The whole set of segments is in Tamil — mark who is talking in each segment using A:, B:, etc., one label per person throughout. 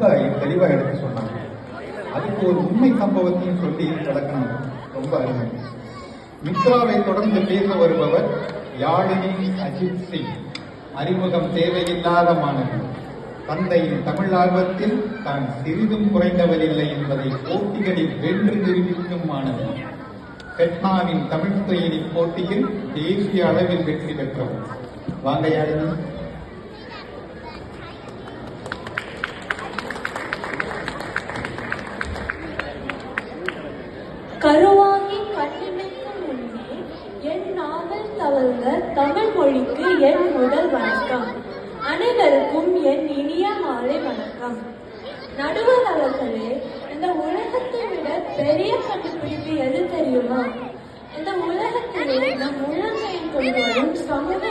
A: ரொம்ப தெளிவாக எடுத்து சொன்னாங்க. அதுக்கு ஒரு உண்மை சம்பவத்தையும் சொல்லி விளக்கணும். ரொம்ப அருமை. மித்ராவை தொடர்ந்து பேச வருபவர் யாழினி அஜித் சிங். அறிமுகம் தேவையில்லாத மாணவி. தந்தையின் தமிழ் ஆர்வத்தில் தான் சிறிதும் குறைந்தவரில்லை என்பதை போட்டிகளில் வென்று நிரூபிக்கும் மாணவி. பெட்னாவின் தமிழ் துறையினி போட்டியில் தேசிய அளவில் வெற்றி பெற்றவர் வாங்க யாழினி.
B: கருவாகி கண்ணிமைக்கும் முன்னே என் நாவல் தவழ்ந்த தமிழ் மொழிக்கு என் முதல் வணக்கம். அனைவருக்கும் என் இனிய மாலை வணக்கம். நடுவர் அவர்களே இந்த உலகத்தை விட பெரிய கண்டுபிடிப்பு எது தெரியுமா? இந்த உலகத்திலே நம் உள்ளங்கையில் கொண்டு வரும் சமூக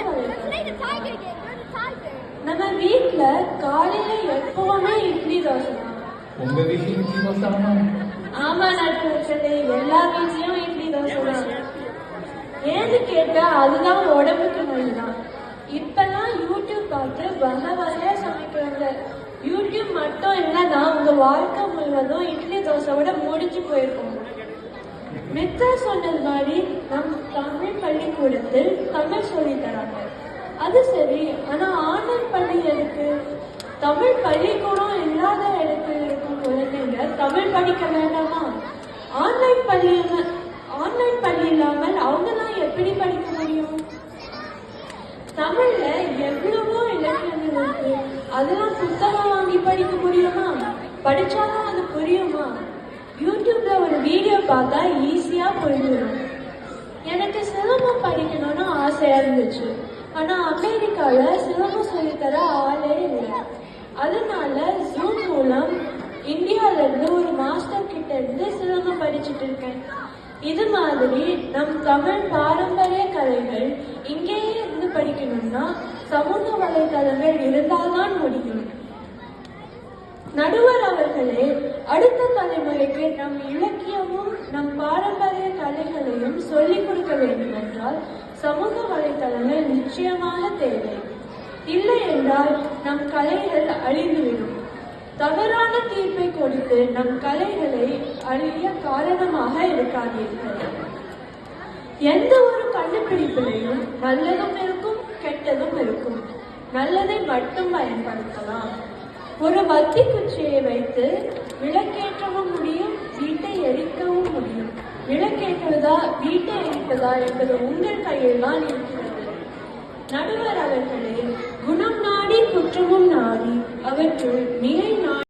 B: நம்ம வீட்டுல காலையில எப்பவுமே இட்லி தோசை தான்.
A: உங்க இட்லி
B: ஆமா நடுவர்களே எல்லா வீட்லயும் இட்லி தோசை ஏன்னு கேட்டா அதுதான் உடம்புக்கு நோய்தான். இப்பெல்லாம் யூடியூப் பார்த்து வகை வகையா சமைக்கிறாங்க. யூடியூப் மட்டும் இல்லைன்னா உங்க வாழ்க்கை முழுவதும் இட்லி தோசையோட முடிஞ்சு போயிருக்கும். மித்தா சொன்னது மாதிரி நம் தமிழ் பள்ளிக்கூடத்தில் தமிழ் சொல்லி தராங்க. அது சரி ஆனா ஆன்லைன் பள்ளி எதுக்கு? தமிழ் பள்ளிக்கூடம் இல்லாத இடத்துல இருக்கும் குழந்தைங்க தமிழ் படிக்க ஆன்லைன் பள்ளி ஆன்லைன் பள்ளி இல்லாமல் அவங்கெல்லாம் எப்படி படிக்க முடியும்? தமிழ்ல எவ்வளவோ இலக்கியங்கள் இருக்கு. அதெல்லாம் புத்தகம் வாங்கி படிக்க முடியுமா? படிச்சாலும் அது புரியுமா? யூடியூப்ல ஒரு வீடியோ பார்த்தா ஈஸியா புரிஞ்சிடும் எனக்கு சிலம்பம் படிக்கணும்னு ஆசையா இருந்துச்சு. ஆனா அமெரிக்கால சிலம்பம் சொல்லித்தர ஆளே இல்லை. அதனால ஜூம் மூலம் இந்தியாவில இருந்து ஒரு மாஸ்டர் கிட்ட இருந்து சிலம்பம் படி இருக்கேன் இது மாதிரி நம் தமிழ் பாரம்பரிய கலைகள் இங்கேயே இருந்து படிக்கணும்னா சமூக வலைதளங்கள் இருந்தால்தான் முடியும். நடுவர் அவர்களே அடுத்த தலைமுறைக்கு நம் இலக்கியமும் நம் பாரம்பரிய கலைகளையும் சொல்லிக் கொடுக்க வேண்டும் என்றால் சமூக வலைதளங்கள் நிச்சயமாக தேவை. இல்லை என்றால் நம் கலைகள் அழிந்துவிடும். தவறான தீர்ப்பை கொடுத்து நம் கலைகளை அழிய காரணமாக இருக்காதீர்கள். எந்த ஒரு கண்டுபிடிப்பிலையும் நல்லதும் இருக்கும் கெட்டதும் இருக்கும். நல்லதை மட்டும் பயன்படுத்தலாம். ஒரு வத்தி குச்சியை வைத்து விளக்கேற்றவும் முடியும் வீட்டை எரிக்கவும் முடியும். விளக்கேற்றுவதா வீட்டை எரிப்பதா என்பது உங்கள் கையில் தான் இருக்கிறது. நடுவர் அவர்களே குணம் நாடி குற்றமும் நாடி அவற்றுள் மிகை நாடி